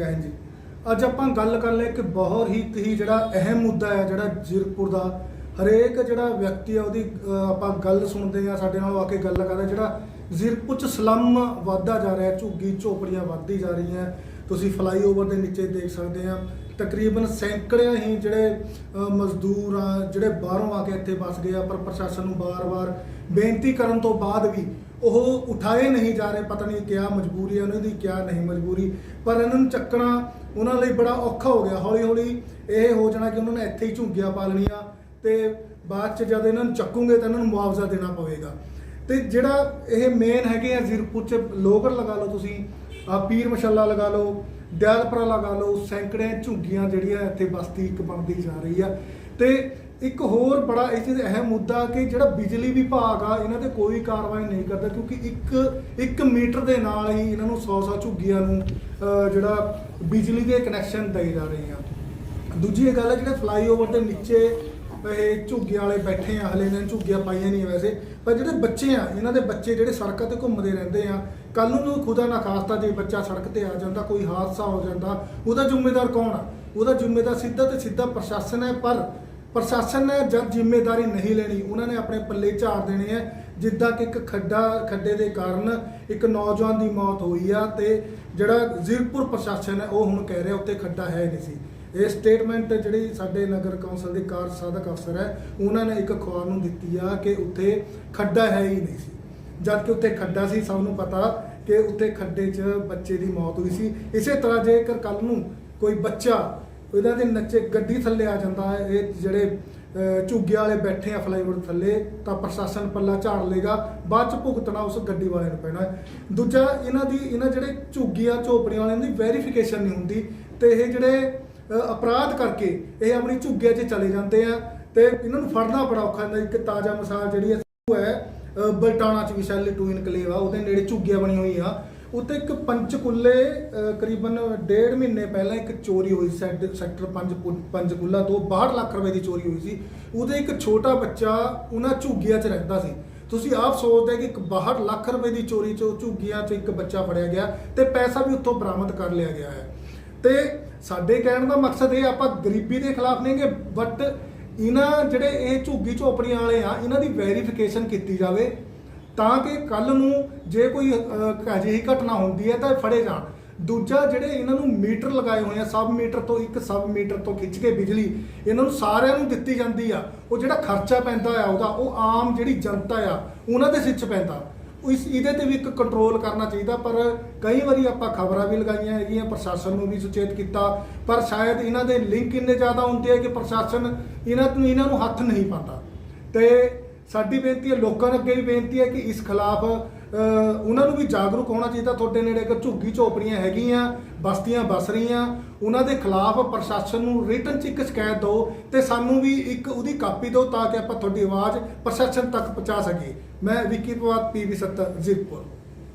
ਜੈ ਹਿੰਦ ਜੀ। ਅੱਜ ਆਪਾਂ ਗੱਲ ਕਰ ਲੈ ਕਿ ਬਹੁਤ ਹੀ ਹੀ ਜਿਹੜਾ ਅਹਿਮ ਮੁੱਦਾ ਹੈ, ਜਿਹੜਾ ਜ਼ੀਰਕਪੁਰ ਦਾ, ਹਰੇਕ ਜਿਹੜਾ ਵਿਅਕਤੀ ਆ ਉਹਦੀ ਆਪਾਂ ਗੱਲ ਸੁਣਦੇ ਆ ਸਾਡੇ ਨਾਲ ਆ ਕੇ ਗੱਲ ਕਰਦਾ ਜਿਹੜਾ ਜ਼ੀਰਕਪੁਰ ਚ ਸਲਮ ਵੱਧਦਾ ਜਾ ਰਿਹਾ ਝੁੱਗੀ ਝੋਪੜੀਆਂ ਵੱਧਦੀ ਜਾ ਰਹੀਆਂ ਤੁਸੀਂ ਫਲਾਈਓਵਰ ਦੇ ਨੀਚੇ ਦੇਖ ਸਕਦੇ ਆ ਤਕਰੀਬਨ ਸੈਂਕੜਿਆਂ ਹੀ ਜਿਹੜੇ ਮਜ਼ਦੂਰ ਆ, ਜਿਹੜੇ ਬਾਹਰੋਂ ਆ ਕੇ ਇੱਥੇ ਵਸ ਗਏ ਆ, ਪਰ ਪ੍ਰਸ਼ਾਸਨ ਨੂੰ ਬਾਰ-ਬਾਰ ਬੇਨਤੀ ਕਰਨ ਤੋਂ ਬਾਅਦ ਵੀ ਉਹ ਉਠਾਏ ਨਹੀਂ ਜਾ ਰਹੇ, ਪਤਾ ਨਹੀਂ ਕਿਆ ਮਜਬੂਰੀ ਹੈ, ਉਹਨਾਂ ਦੀ ਕਿਆ ਨਹੀਂ ਮਜਬੂਰੀ। ਪਰ ਇਹਨਾਂ ਨੂੰ ਚੱਕਣਾ ਉਹਨਾਂ ਲਈ ਬੜਾ ਔਖਾ ਹੋ ਗਿਆ। ਹੌਲੀ ਹੌਲੀ ਇਹ ਹੋ ਜਾਣਾ ਕਿ ਉਹਨਾਂ ਨੇ ਇੱਥੇ ਹੀ ਝੁੰਗੀਆਂ ਪਾ ਲੈਣੀਆਂ ਤੇ ਬਾਅਦ ਚ ਜਦ ਇਹਨਾਂ ਨੂੰ ਚੱਕੂਗੇ ਤਾਂ ਇਹਨਾਂ ਨੂੰ ਮੁਆਵਜ਼ਾ ਦੇਣਾ ਪਵੇਗਾ। ਤੇ ਜਿਹੜਾ ਇਹ ਮੇਨ ਹੈਗੇ ਆ ਜ਼ੀਰਪੁਰ ਚ, ਲੋਗਰ ਲਗਾ ਲਓ ਤੁਸੀਂ, ਆ ਪੀਰ ਮਸ਼ੱਲਾ ਲਗਾ ਲਓ, ਦਿਆਲਪੁਰਾ ਲਗਾ ਲਓ ਸੈਂਕੜੇ ਝੁੰਗੀਆਂ ਜਿਹੜੀਆਂ ਇੱਥੇ ਬਸਤੀ ਇੱਕ ਬਣਦੀ ਜਾ ਰਹੀ ਆ। ਤੇ ਇੱਕ ਹੋਰ ਬੜਾ ਇਸ ਚੀਜ਼ ਅਹਿਮ ਮੁੱਦਾ ਕਿ ਜਿਹੜਾ ਬਿਜਲੀ ਵਿਭਾਗ ਆ, ਇਹਨਾਂ ਤੇ ਕੋਈ ਕਾਰਵਾਈ ਨਹੀਂ ਕਰਦਾ ਕਿਉਂਕਿ ਇੱਕ ਇੱਕ ਮੀਟਰ ਦੇ ਨਾਲ ਹੀ ਇਹਨਾਂ ਨੂੰ 100 100 ਝੁੱਗੀਆਂ ਨੂੰ ਜਿਹੜਾ ਬਿਜਲੀ ਦੇ ਕਨੈਕਸ਼ਨ ਦੇ ਜਾ ਰਹੇ ਆ ਦੂਜੀ ਇਹ ਗੱਲ ਹੈ ਜਿਹੜੇ ਫਲਾਈਓਵਰ ਦੇ ਨੀਚੇ ਇਹ ਝੁੱਗੀਆਂ ਵਾਲੇ ਬੈਠੇ ਆ, ਹਲੇ ਇਹਨਾਂ ਨੇ ਝੁੱਗੀਆਂ ਪਾਈਆਂ ਨਹੀਂ ਵੈਸੇ, ਪਰ ਜਿਹੜੇ ਬੱਚੇ ਆ, ਇਹਨਾਂ ਦੇ ਬੱਚੇ ਜਿਹੜੇ ਸੜਕਾਂ ਤੇ ਘੁੰਮਦੇ ਰਹਿੰਦੇ ਆ ਕੱਲ ਨੂੰ ਖੁਦਾ ਨਾ ਖਾਸਤਾ ਜੇ ਬੱਚਾ ਸੜਕ ਤੇ ਆ ਜਾਂਦਾ, ਕੋਈ ਹਾਦਸਾ ਹੋ ਜਾਂਦਾ, ਉਹਦਾ ਜ਼ਿੰਮੇਦਾਰ ਕੌਣ ਆ? ਉਹਦਾ ਜ਼ਿੰਮੇਦਾਰ ਸਿੱਧਾ ਤੇ ਸਿੱਧਾ ਪ੍ਰਸ਼ਾਸਨ ਹੈ, ਪਰ ਪ੍ਰਸ਼ਾਸਨ ਨੇ ਜਦ ਜ਼ਿੰਮੇਵਾਰੀ ਨਹੀਂ ਲੈਣੀ, ਉਹਨਾਂ ਨੇ ਆਪਣੇ ਪੱਲੇ ਝਾੜ ਦੇਣੇ ਆ, ਜਿੱਦਾਂ ਕਿ ਇੱਕ ਖੱਡਾ, ਖੱਡੇ ਦੇ ਕਾਰਨ ਇੱਕ ਨੌਜਵਾਨ ਦੀ ਮੌਤ ਹੋਈ ਆ ਤੇ ਜਿਹੜਾ ਜ਼ੀਰਪੁਰ ਪ੍ਰਸ਼ਾਸਨ ਹੈ, ਉਹ ਹੁਣ ਕਹਿ ਰਿਹਾ ਉੱਤੇ ਖੱਡਾ ਹੈ ਨਹੀਂ ਸੀ। ਇਹ ਸਟੇਟਮੈਂਟ ਜਿਹੜੀ ਸਾਡੇ ਨਗਰ ਕੌਂਸਲ ਦੇ ਕਾਰ ਸਾਧਕ ਅਫਸਰ ਹੈ, ਉਹਨਾਂ ਨੇ ਇੱਕ ਅਖਬਾਰ ਨੂੰ ਦਿੱਤੀ ਆ ਕਿ ਉੱਥੇ ਖੱਡਾ ਹੈ ਹੀ ਨਹੀਂ ਸੀ। ਜਦ ਕਿ ਉੱਥੇ ਖੱਡਾ ਸੀ, ਸਭ ਨੂੰ ਪਤਾ ਕਿ ਉੱਥੇ ਖੱਡੇ 'ਚ ਬੱਚੇ ਦੀ ਮੌਤ ਹੋਈ ਸੀ। ਇਸੇ ਤਰ੍ਹਾਂ ਜੇਕਰ ਕੱਲ ਨੂੰ ਕੋਈ ਬੱਚਾ ਇਹਨਾਂ ਦੇ ਨੱਚੇ ਗੱਡੀ ਥੱਲੇ ਆ ਜਾਂਦਾ ਹੈ ਇਹ ਜਿਹੜੇ ਝੁੱਗੇ ਵਾਲੇ ਬੈਠੇ ਆ ਫਲਾਈਓਵਰ ਥੱਲੇ ਤਾਂ ਪ੍ਰਸ਼ਾਸਨ ਪੱਲਾ ਝਾੜ ਲੇਗਾ ਬਾਅਦ ਚ ਭੁਗਤਣਾ ਉਸ ਗੱਡੀ ਵਾਲੇ ਨੂੰ ਪੈਣਾ। ਦੂਜਾ ਇਹਨਾਂ ਦੀ ਇਹਨਾਂ ਜਿਹੜੇ ਝੁੱਗੀਆਂ ਝੋਪੜੀਆਂ ਵਾਲਿਆਂ ਦੀ ਵੈਰੀਫਿਕੇਸ਼ਨ ਨਹੀਂ ਹੁੰਦੀ ਤੇ ਇਹ ਜਿਹੜੇ ਅਪਰਾਧ ਕਰਕੇ ਇਹ ਆਪਣੀ ਝੁੱਗੀਆਂ 'ਚ ਚਲੇ ਜਾਂਦੇ ਆ ਤੇ ਇਹਨਾਂ ਨੂੰ ਫੜਨਾ ਬੜਾ ਔਖਾ ਹੁੰਦਾ ਇੱਕ ਤਾਜ਼ਾ ਮਿਸਾਲ ਜਿਹੜੀ ਹੈ ਉਹ ਹੈ ਅਹ, ਬਲਟਾਣਾ ਚ ਵਿਸ਼ਾਲੀ ਟੂ ਇਨਕਲੇਵ ਆ ਉਹਦੇ ਨੇੜੇ ਝੁੱਗੀਆਂ ਬਣੀ ਹੋਈ ਆ। ਉੱਤੇ ਇੱਕ ਪੰਚਕੁੱਲੇ ਅਹ, ਕਰੀਬਨ ਡੇਢ ਮਹੀਨੇ ਪਹਿਲਾਂ ਇੱਕ ਚੋਰੀ ਹੋਈ ਸੈਕਟਰ ਸੈਕਟਰ ਪੰਜ ਪੰਚਕੁੱਲਾ ਤੋਂ 62 ਲੱਖ ਰੁਪਏ ਦੀ ਚੋਰੀ ਹੋਈ ਸੀ। ਉਹਦੇ ਇੱਕ ਛੋਟਾ ਬੱਚਾ ਉਹਨਾਂ ਝੁੱਗੀਆਂ 'ਚ ਰਹਿੰਦਾ ਸੀ। ਤੁਸੀਂ ਆਪ ਸੋਚਦੇ ਕਿ ਇੱਕ 62 ਲੱਖ ਰੁਪਏ ਦੀ ਚੋਰੀ 'ਚ ਝੁੱਗੀਆਂ 'ਚ ਇੱਕ ਬੱਚਾ ਫੜਿਆ ਗਿਆ ਤੇ ਪੈਸਾ ਵੀ ਉੱਥੋਂ ਬਰਾਮਦ ਕਰ ਲਿਆ ਗਿਆ ਹੈ। ਤੇ ਸਾਡੇ ਕਹਿਣ ਦਾ ਮਕਸਦ ਇਹ ਆਪਾਂ ਗਰੀਬੀ ਦੇ ਖਿਲਾਫ ਨਹੀਂ ਬਟ ਇਹਨਾਂ ਜਿਹੜੇ ਇਹ ਝੁੱਗੀ ਝੋਪੜੀਆਂ ਵਾਲੇ ਆ ਇਹਨਾਂ ਦੀ ਵੈਰੀਫਿਕੇਸ਼ਨ ਕੀਤੀ ਜਾਵੇ। ਤਾਂ ਕਿ ਕੱਲ ਨੂੰ ਜੇ ਕੋਈ ਅਜਿਹੀ ਘਟਨਾ ਹੁੰਦੀ ਹੈ ਤਾਂ ਫੜੇ ਜਾਣ। ਦੂਜਾ, ਜਿਹੜੇ ਇਹਨਾਂ ਨੂੰ ਮੀਟਰ ਲਗਾਏ ਹੋਏ ਆ, ਸਬ ਮੀਟਰ ਤੋਂ ਇੱਕ ਸਬ ਮੀਟਰ ਤੋਂ ਖਿੱਚ ਕੇ ਬਿਜਲੀ, ਇਹਨਾਂ ਨੂੰ ਸਾਰਿਆਂ ਨੂੰ ਦਿੱਤੀ ਜਾਂਦੀ ਆ। ਉਹ ਜਿਹੜਾ ਖਰਚਾ ਪੈਂਦਾ ਆ ਉਹਦਾ, ਉਹ ਆਮ ਜਿਹੜੀ ਜਨਤਾ ਆ, ਉਹਨਾਂ ਦੇ ਸਿਰ 'ਚ ਪੈਂਦਾ। ਇਸ, ਇਹਦੇ ਤੇ ਵੀ ਇੱਕ ਕੰਟਰੋਲ ਕਰਨਾ ਚਾਹੀਦਾ, ਪਰ ਕਈ ਵਾਰੀ ਆਪਾਂ ਖਬਰਾਂ ਵੀ ਲਗਾਈਆਂ ਹੈਗੀਆਂ, ਪ੍ਰਸ਼ਾਸਨ ਨੂੰ ਵੀ ਸੁਚੇਤ ਕੀਤਾ, ਪਰ ਸ਼ਾਇਦ ਇਹਨਾਂ ਦੇ ਲਿੰਕ ਇੰਨੇ ਜ਼ਿਆਦਾ ਹੁੰਦੇ ਆ ਕਿ ਪ੍ਰਸ਼ਾਸਨ ਇਹਨਾਂ ਨੂੰ ਇਹਨਾਂ ਨੂੰ ਹੱਥ ਨਹੀਂ ਪਾਉਂਦਾ। ਤੇ ਸਾਡੀ ਬੇਨਤੀ ਹੈ, ਲੋਕਾਂ ਅੱਗੇ ਵੀ ਬੇਨਤੀ ਹੈ ਕਿ ਇਸ ਖਿਲਾਫ ਉਹਨਾਂ ਨੂੰ ਵੀ ਜਾਗਰੂਕ ਹੋਣਾ ਚਾਹੀਦਾ। ਤੁਹਾਡੇ ਨੇੜੇ ਇੱਕ ਝੁੱਗੀ ਝੋਪੜੀਆਂ ਹੈਗੀਆਂ, ਬਸਤੀਆਂ ਬਸ ਰਹੀਆਂ। ਉਹਨਾਂ ਦੇ ਖਿਲਾਫ ਪ੍ਰਸ਼ਾਸਨ ਨੂੰ ਰਿਟਨ ਚ ਇੱਕ ਸ਼ਿਕਾਇਤ ਦਿਓ ਤੇ ਸਾਨੂੰ ਵੀ ਇੱਕ ਉਹਦੀ ਕਾਪੀ ਦਿਓ ਤਾਂ ਕਿ ਆਪਾਂ ਤੁਹਾਡੀ ਆਵਾਜ਼ ਪ੍ਰਸ਼ਾਸਨ ਤੱਕ ਪਹੁੰਚਾ ਸਕੀਏ। ਮੈਂ ਵਿੱਕੀ ਪਵਾਰ ਪੀਵੀ 70 ਜ਼ੀਰਕਪੁਰ।